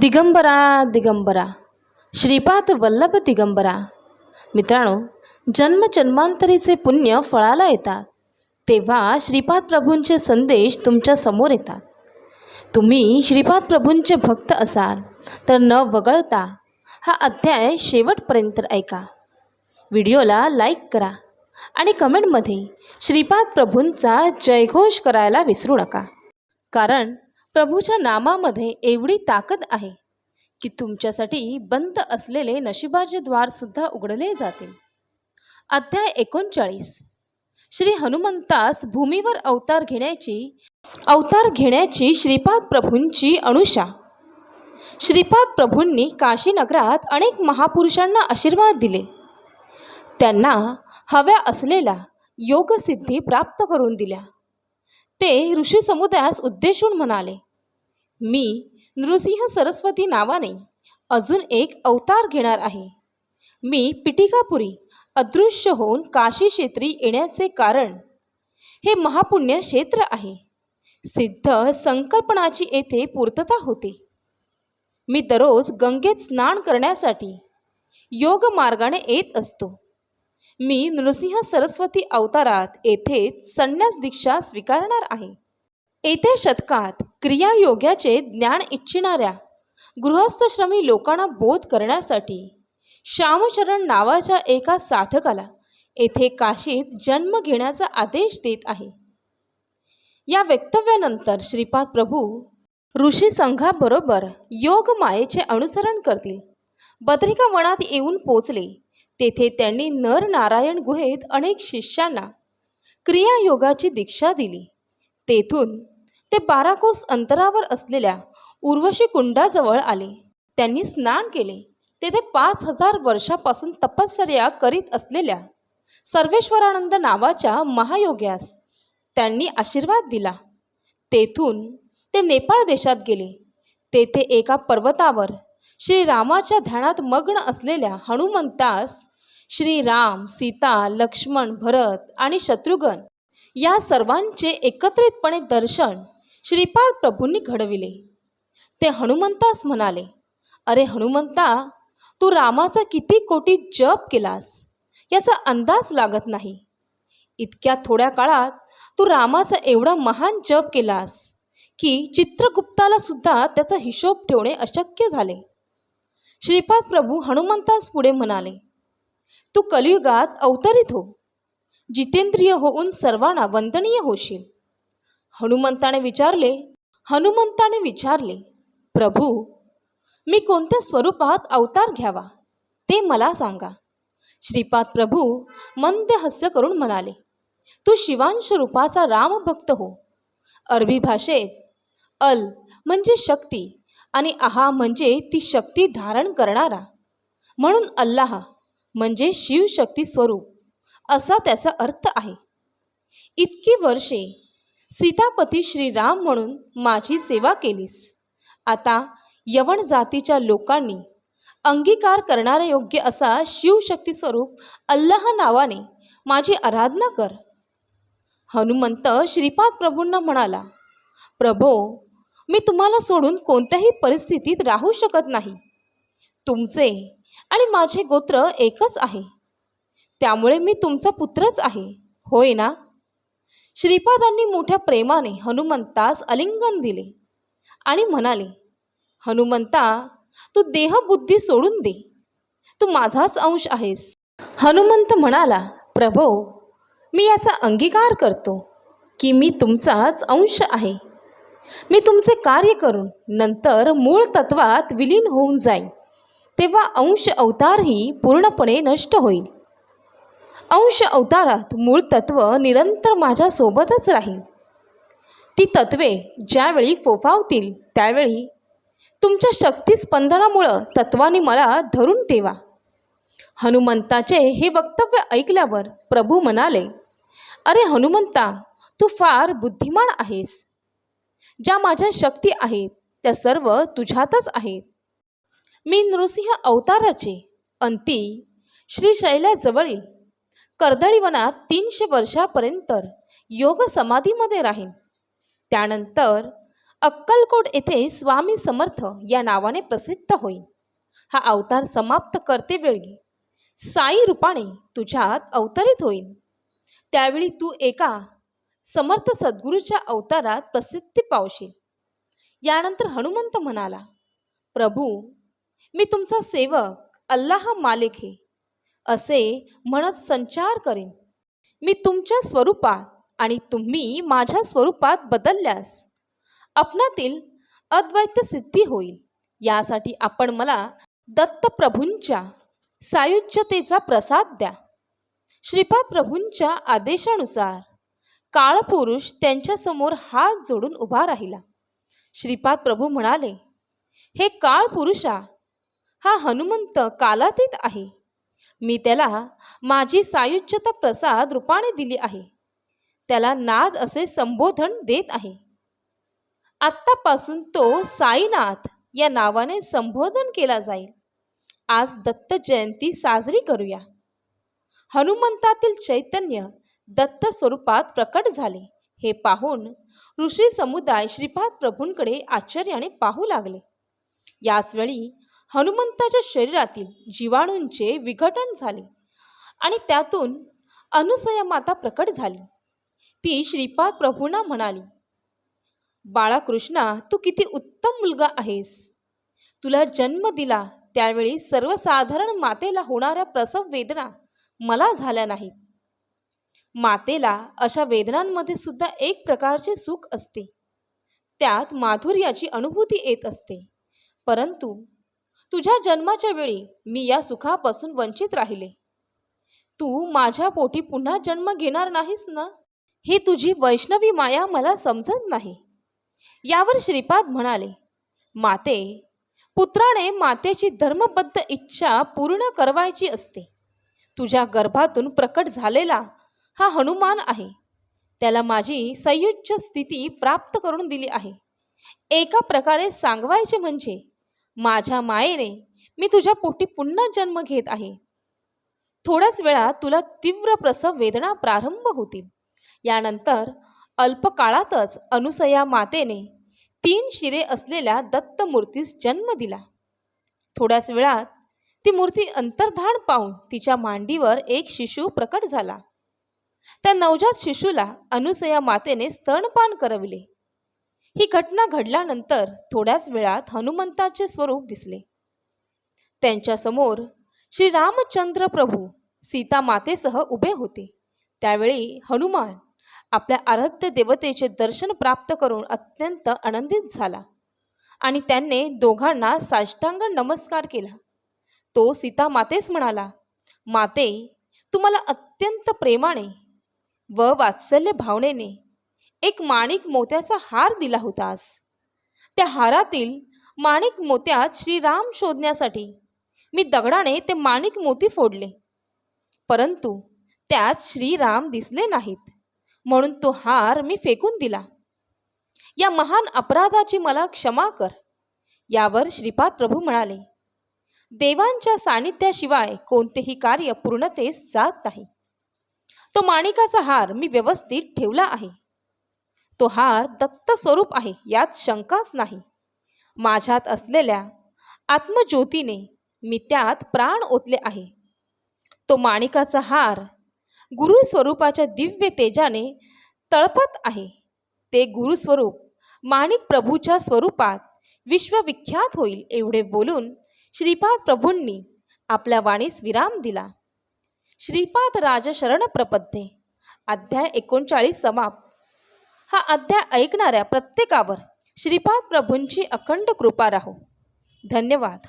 दिगंबरा दिगंबरा श्रीपाद वल्लभ दिगंबरा. मित्रांनो जन्मजन्मांतरीचे पुण्य फळाला येतात. तेव्हा श्रीपाद प्रभूंचे संदेश तुमच्यासमोर येतात. तुम्ही श्रीपाद प्रभूंचे भक्त असाल तर न वगळता हा अध्याय शेवटपर्यंत ऐका. व्हिडिओला लाईक करा आणि कमेंटमध्ये श्रीपाद प्रभूंचा जयघोष करायला विसरू नका. कारण प्रभूच्या नामामध्ये एवढी ताकद आहे की तुमच्यासाठी बंद असलेले नशिबाचे द्वारसुद्धा उघडले जातील. अध्याय एकोणचाळीस. श्री हनुमंतास भूमीवर अवतार घेण्याची अवतार घेण्याची श्रीपाद प्रभूंची अनुषा श्रीपाद प्रभूंनी काशीनगरात अनेक महापुरुषांना आशीर्वाद दिले. त्यांना हव्या असलेला योगसिद्धी प्राप्त करून दिल्या. ते ऋषी समुदायास उद्देशून म्हणाले मी नृसिंह सरस्वती नावाने अजून एक अवतार घेणार आहे. मी पिटिकापुरी अदृश्य होऊन काशी क्षेत्री येण्याचे कारण हे महापुण्य क्षेत्र आहे. सिद्ध संकल्पनाची येथे पूर्तता होते. मी दररोज गंगेत स्नान करण्यासाठी योग मार्गाने येत असतो. मी नृसिंह सरस्वती अवतारात येथे संन्यास दीक्षा स्वीकारणार आहे. येत्या शतकात क्रियायोग्याचे ज्ञान इच्छिणाऱ्या गृहस्थश्रमी लोकांना बोध करण्यासाठी श्यामचरण नावाच्या एका साधकाला येथे काशीत जन्म घेण्याचा आदेश देत आहे. या वक्तव्यानंतर श्रीपाद प्रभू ऋषी संघाबरोबर योग मायेचे अनुसरण करतील. बद्रिका वनात येऊन पोचले. तेथे त्यांनी नर नारायण गुहेत अनेक शिष्यांना क्रियायोगाची दीक्षा दिली. तेथून ते बारा कोस अंतरावर असलेल्या उर्वशी कुंडाजवळ आले. त्यांनी स्नान केले. तेथे पाच हजार वर्षापासून तपश्चर्या करीत असलेल्या सर्वेश्वरानंद नावाच्या महायोग्यास त्यांनी आशीर्वाद दिला. तेथून ते नेपाळ देशात गेले. तेथे एका पर्वतावर श्रीरामाच्या ध्यानात मग्न असलेल्या हनुमंतास श्रीराम सीता लक्ष्मण भरत आणि शत्रुघ्न या सर्वांचे एकत्रितपणे दर्शन श्रीपाद प्रभूंनी घडविले. ते हनुमंतास म्हणाले अरे हनुमंता तू रामाचा किती कोटी जप केलास? याचा अंदाज लागत नाही. इतक्या थोड्या काळात तू रामाचा एवढा महान जप केलास की चित्रगुप्ताला सुद्धा त्याचा हिशोब ठेवणे अशक्य झाले. श्रीपाद प्रभू हनुमंतास पुढे म्हणाले तू कलियुगात अवतरित हो. जितेंद्रिय होऊन सर्वांना वंदनीय होशील. हनुमंताने विचारले हनुमंताने विचारले प्रभू मी कोणत्या स्वरूपात अवतार घ्यावा ते मला सांगा. श्रीपाद प्रभू मंद हास्य करून म्हणाले तू शिवांश रूपाचा रामभक्त हो. अरबी भाषेत अल म्हणजे शक्ती आणि आहा म्हणजे ती शक्ती धारण करणारा. म्हणून अल्लाह म्हणजे शिवशक्ती स्वरूप असा त्याचा अर्थ आहे. इतकी वर्षे सीतापती श्रीराम म्हणून माझी सेवा केलीस. आता यवन जातीच्या लोकांनी अंगीकार करणारा योग्य असा शिवशक्ती स्वरूप अल्लाह नावाने माझी आराधना कर. हनुमंत श्रीपाद प्रभूंना म्हणाला प्रभो मी तुम्हाला सोडून कोणत्याही परिस्थितीत राहू शकत नाही. तुमचे आणि माझे गोत्र एकच आहे. त्यामुळे मी तुमचा पुत्रच आहे. होय ना? श्रीपादांनी मोठ्या प्रेमाने हनुमंतास अलिंगन दिले आणि म्हणाले हनुमंता तू देहबुद्धी सोडून दे. तू माझाच अंश आहेस. हनुमंत म्हणाला प्रभो मी याचा अंगीकार करतो की मी तुमचाच अंश आहे. मी तुमचे कार्य करून नंतर मूळ तत्वात विलीन होऊन जाईन. तेव्हा अंश अवतारही पूर्णपणे नष्ट होईल. अंश अवतारात मूळ तत्व निरंतर माझ्यासोबतच राहील. ती तत्वे ज्यावेळी फोफावतील त्यावेळी तुमच्या शक्तिस्पंदनामुळं तत्वाने मला धरून ठेवा. हनुमंताचे हे वक्तव्य ऐकल्यावर प्रभू म्हणाले अरे हनुमंता तू फार बुद्धिमान आहेस. ज्या माझ्या शक्ती आहेत त्या सर्व तुझ्यातच आहेत. मी नृसिंह अवताराचे अंती श्रीशैल्याजवळील कर्दळीवनात तीनशे वर्षापर्यंत योग समाधीमध्ये राहीन. त्यानंतर अक्कलकोट येथे स्वामी समर्थ या नावाने प्रसिद्ध होईल हा अवतार समाप्त करतेवेळी साई रूपाने तुझ्यात अवतरित होईल त्यावेळी तू एका समर्थ सद्गुरूच्या अवतारात प्रसिद्धी पावशील. यानंतर हनुमंत म्हणाला प्रभू मी तुमचा सेवक अल्लाह मालिक हे असे म्हणत संचार करेन. मी तुमच्या स्वरूपात आणि तुम्ही माझ्या स्वरूपात बदलल्यास आपणातील अद्वैत सिद्धी होईल. यासाठी आपण मला दत्तप्रभूंच्या सायुज्यतेचा प्रसाद द्या. श्रीपाद प्रभूंच्या आदेशानुसार काळपुरुष त्यांच्यासमोर हात जोडून उभा राहिला. श्रीपाद प्रभू म्हणाले हे काळ पुरुषा हा हनुमंत कालातीत आहे. मी त्याला माझी सायुज्यता प्रसाद रूपाने दिली आहे. त्याला नाद असे संबोधन देत आहे. आत्तापासून तो साईनाथ या नावाने संबोधन केला जाईल. आज दत्त जयंती साजरी करूया. हनुमंतातील चैतन्य दत्त स्वरूपात प्रकट झाले. हे पाहून ऋषी समुदाय श्रीपाद प्रभूंकडे आश्चर्याने पाहू लागले. याचवेळी हनुमंताच्या शरीरातील जीवाणूंचे विघटन झाले आणि त्यातून अनुसया माता प्रकट झाली. ती श्रीपाद प्रभूंना म्हणाली बाळाकृष्णा तू किती उत्तम मुलगा आहेस. तुला जन्म दिला त्यावेळी सर्वसाधारण मातेला होणाऱ्या प्रसव वेदना मला झाल्या नाहीत. मातेला अशा वेदनांमध्ये सुद्धा एक प्रकारचे सुख असते. त्यात माधुर्याची अनुभूती येत असते. परंतु तुझ्या जन्माच्या वेळी मी या सुखापासून वंचित राहिले. तू माझ्या पोटी पुन्हा जन्म घेणार नाहीस ना? ही तुझी वैष्णवी माया मला समजत नाही. यावर श्रीपाद म्हणाले माते पुत्राने मातेची धर्मबद्ध इच्छा पूर्ण करवायची असते. तुझ्या गर्भातून प्रकट झालेला हा हनुमान आहे. त्याला माझी संयुज्य स्थिती प्राप्त करून दिली आहे. एका प्रकारे सांगवायचे म्हणजे माझ्या मायेने मी तुझ्या पोटी पुन्हा जन्म घेत आहे. थोड्याच वेळात तुला तीव्र प्रसव वेदना प्रारंभ होतील. यानंतर अल्पकाळातच अनुसया मातेने तीन शिरे असलेल्या दत्त मूर्तीस जन्म दिला. थोड्याच वेळात ती मूर्ती अंतर्धान पाहून तिच्या मांडीवर एक शिशू प्रकट झाला. त्या नवजात शिशूला अनुसया मातेने स्तनपान करविले. ही घटना घडल्यानंतर थोड्याच वेळात हनुमंताचे स्वरूप दिसले. त्यांच्यासमोर श्री रामचंद्र प्रभू सीता मातेसह उभे होते. त्यावेळी हनुमान आपल्या आराध्य देवतेचे दर्शन प्राप्त करून अत्यंत आनंदित झाला आणि त्यांनी दोघांना साष्टांग नमस्कार केला. तो सीता मातेस म्हणाला माते तुम्हाला अत्यंत प्रेमाने व वात्सल्य भावनेने एक माणिक मोत्याचा हार दिला होतास. त्या हारातील माणिक मोत्यात श्रीराम शोधण्यासाठी मी दगडाने ते माणिक मोती फोडले. परंतु त्यात श्रीराम दिसले नाहीत म्हणून तो हार मी फेकून दिला. या महान अपराधाची मला क्षमा कर यावर श्रीपाद प्रभू म्हणाले. देवांच्या सानिध्याशिवाय कोणतेही कार्य पूर्णतेस जात नाही. तो माणिकाचा हार मी व्यवस्थित ठेवला आहे. तो हार दत्त स्वरूप आहे यात शंकाच नाही. माझ्यात असलेल्या आत्मज्योतीने मी त्यात प्राण ओतले आहे. तो माणिकाचा हार गुरु स्वरूपाच्या दिव्य तेजाने तळपत आहे. ते गुरुस्वरूप माणिक प्रभूच्या स्वरूपात विश्वविख्यात होईल एवढे बोलून श्रीपाद प्रभूंनी आपल्या वाणीस विराम दिला. श्रीपाद राजशरण प्रपद्ये अध्याय एकोणचाळीस समाप्त. हा अध्याय ऐकणाऱ्या प्रत्येकावर श्रीपाद प्रभूंची अखंड कृपा राहो. धन्यवाद.